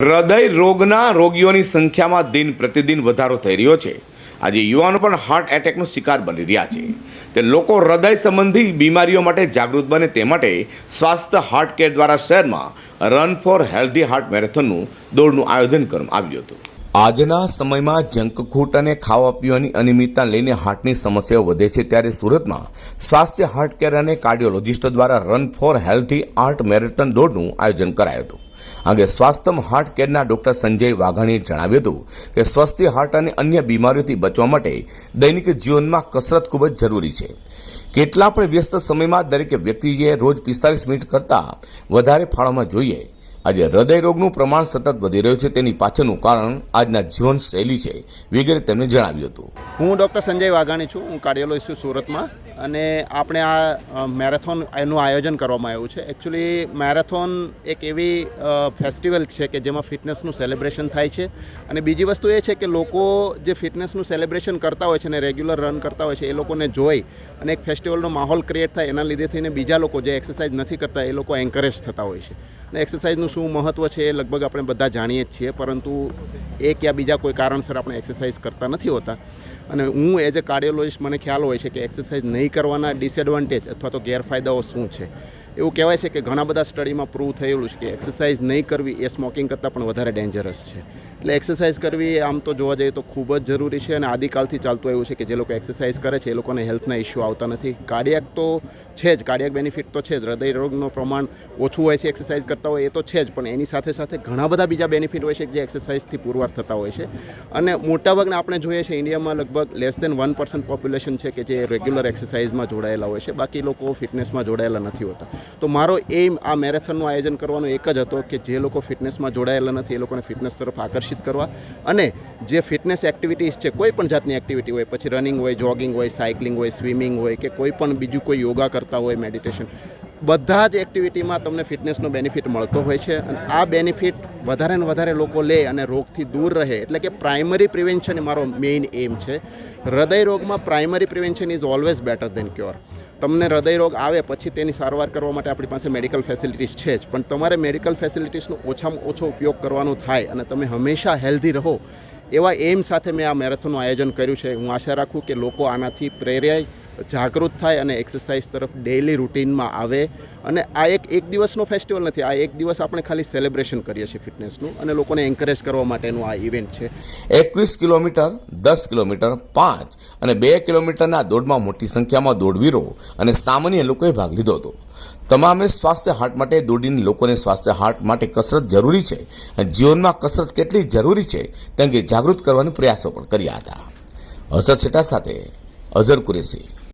હૃદય રોગના રોગીઓની સંખ્યામાં દિન પ્રતિદિન વધારો થઈ રહ્યો છે. આજે યુવાનો પણ હાર્ટ એટેકનો શિકાર બની રહ્યા છે. તે લોકો હૃદય સંબંધી બીમારીઓ માટે જાગૃત બને તે માટે સ્વાસ્થ્ય હાર્ટ કેર દ્વારા શહેરમાં રન ફોર હેલ્ધી હાર્ટ મેરેથોનનું દોડનું આયોજન કરવામાં આવ્યું હતું. આજના સમયમાં જંક ફૂડ અને ખાવા પીવાની અનિયમિતતા લઈને હાર્ટની સમસ્યાઓ વધે છે ત્યારે સુરતમાં સ્વાસ્થ્ય હાર્ટ કેર અને કાર્ડિયોલોજિસ્ટો દ્વારા run for healthy heart marathon દોડનું આયોજન કરાયું હતું. અંગે સ્વાસ્થ્યમ હાર્ટ કેરના ડોક્ટર સંજય વાઘાણીએ જણાવ્યું હતું કે સ્વસ્થ હાર્ટ અને અન્ય બીમારીઓથી બચવા માટે દૈનિક જીવનમાં કસરત ખૂબ જ જરૂરી છે. કેટલા પણ વ્યસ્ત સમયમાં દરેક વ્યક્તિએ રોજ પિસ્તાલીસ મિનિટ કરતાં વધારે ફાળવવા જોઈએ. આજે હૃદય રોગનું પ્રમાણ સતત વધી રહ્યું છે તેની પાછળનું કારણ આજના જીવનશૈલી છે, વગેરે તેમણે જણાવ્યું હતું. હું ડૉક્ટર સંજય વાઘાણી છું. હું કાર્ડિયોલોજિસ્ટ છું સુરતમાં. અને આપણે આ મેરેથોન એનું આયોજન કરવામાં આવ્યું છે. એકચ્યુઅલી મેરેથોન એક એવી ફેસ્ટિવલ છે કે જેમાં ફિટનેસનું સેલિબ્રેશન થાય છે. અને બીજી વસ્તુ એ છે કે લોકો જે ફિટનેસનું સેલિબ્રેશન કરતા હોય છે અને રેગ્યુલર રન કરતા હોય છે, એ લોકોને જોઈ અને એક ફેસ્ટિવલનો માહોલ ક્રિએટ થાય, એના લીધે થઈને બીજા લોકો જે એક્સરસાઇઝ નથી કરતા, એ લોકો એન્કરેજ થતા હોય છે. અને એક્સરસાઇઝનું શું મહત્ત્વ છે એ લગભગ આપણે બધા જાણીએ જ છીએ, પરંતુ એક યા બીજા કોઈ કારણસર આપણે એક્સરસાઇઝ કરતા નથી હોતા. અને હું એઝ અ કાર્ડિયોલોજિસ્ટ મને ખ્યાલ હોય છે કે એક્સરસાઇઝ નહીં કરવાના ડિસએડવાન્ટેજ અથવા તો ગેરફાયદાઓ શું છે? એવું કહેવાય છે કે ઘણા બધા સ્ટડીમાં પ્રૂવ થયેલું છે કે એક્સરસાઇઝ નહીં કરવી એ સ્મોકિંગ કરતાં પણ વધારે ડેન્જરસ છે. એટલે એક્સરસાઇઝ કરવી આમ તો જોવા જઈએ તો ખૂબ જ જરૂરી છે અને આદિકાલથી ચાલતું એવું છે કે જે લોકો એક્સરસાઇઝ કરે છે એ લોકોને હેલ્થના ઇસ્યુ આવતા નથી. કાર્ડિયાક તો છે જ, કાર્ડિયાક બેનિફિટ તો છે જ. હૃદય રોગનું પ્રમાણ ઓછું હોય છે એક્સરસાઇઝ કરતા હોય એ તો છે જ, પણ એની સાથે સાથે ઘણા બધા બીજા બેનિફિટ હોય છે જે એક્સરસાઇઝથી પુરવાર થતા હોય છે. અને મોટાભાગના આપણે જોઈએ છે ઇન્ડિયામાં લગભગ less than one percent population છે કે જે રેગ્યુલર એક્સરસાઇઝમાં જોડાયેલા હોય છે. બાકી લોકો ફિટનેસમાં જોડાયેલા નથી હોતા. તો મારો એમ આ મેરેથોનનું આયોજન કરવાનો એક જ હતો કે જે લોકો ફિટનેસમાં જોડાયેલા નથી એ લોકોને ફિટનેસ તરફ આકર્ષિત કરવા અને જે ફિટનેસ એક્ટિવિટીઝ છે, કોઈ પણ જાતની એક્ટિવિટી હોય, પછી રનિંગ હોય, જોગિંગ હોય, સાયકલિંગ હોય, સ્વિમિંગ હોય કે કોઈ પણ બીજું કોઈ યોગા કરતા હોય, મેડિટેશન બધા જ એક્ટિવિટીમાં તમને ફિટનેસનો બેનિફિટ મળતો હોય છે અને આ બેનિફિટ વધારે ને વધારે લોકો લે અને રોગથી દૂર રહે. એટલે કે પ્રાઇમરી પ્રિવેન્શન એ મારો મેઇન એમ છે. હૃદય રોગમાં primary prevention is always better than cure તમને હૃદય રોગ આવે પછી તેની સારવાર કરવા માટે આપણી પાસે મેડિકલ ફેસિલિટીઝ છે જ. પણ તમારે મેડિકલ ફેસિલિટીઝનો ઓછામાં ઓછો ઉપયોગ કરવાનો થાય અને તમે હંમેશા હેલ્ધી રહો. એવા એમ સાથે મેં આ મેરેથોનનું આયોજન કર્યું છે. હું આશા રાખું કે લોકો આનાથી પ્રેરાય જાગૃત થાય અને એક્સરસાઇઝ તરફ ડેઇલી રૂટીનમાં આવે. અને આ એક એક દિવસનો ફેસ્ટિવલ નથી, આ એક દિવસ આપણે ખાલી સેલિબ્રેશન કરીએ છીએ ફિટનેસનું અને લોકોને એન્કરેજ કરવા માટેનું આ ઇવેન્ટ છે. એકવીસ કિલોમીટર, દસ કિલોમીટર, પાંચ અને બે કિલોમીટરના દોડમાં મોટી સંખ્યામાં દોડવીરો અને સામાન્ય લોકોએ ભાગ લીધો હતો. તમામે સ્વાસ્થ્ય હાર્ટ માટે દોડીને લોકોને સ્વાસ્થ્ય હાર્ટ માટે કસરત જરૂરી છે. જીવનમાં કસરત કેટલી જરૂરી છે તે અંગે જાગૃત કરવાના પ્રયાસો પણ કર્યા હતા. અઝર સેટા સાથે અઝર કુરેશી.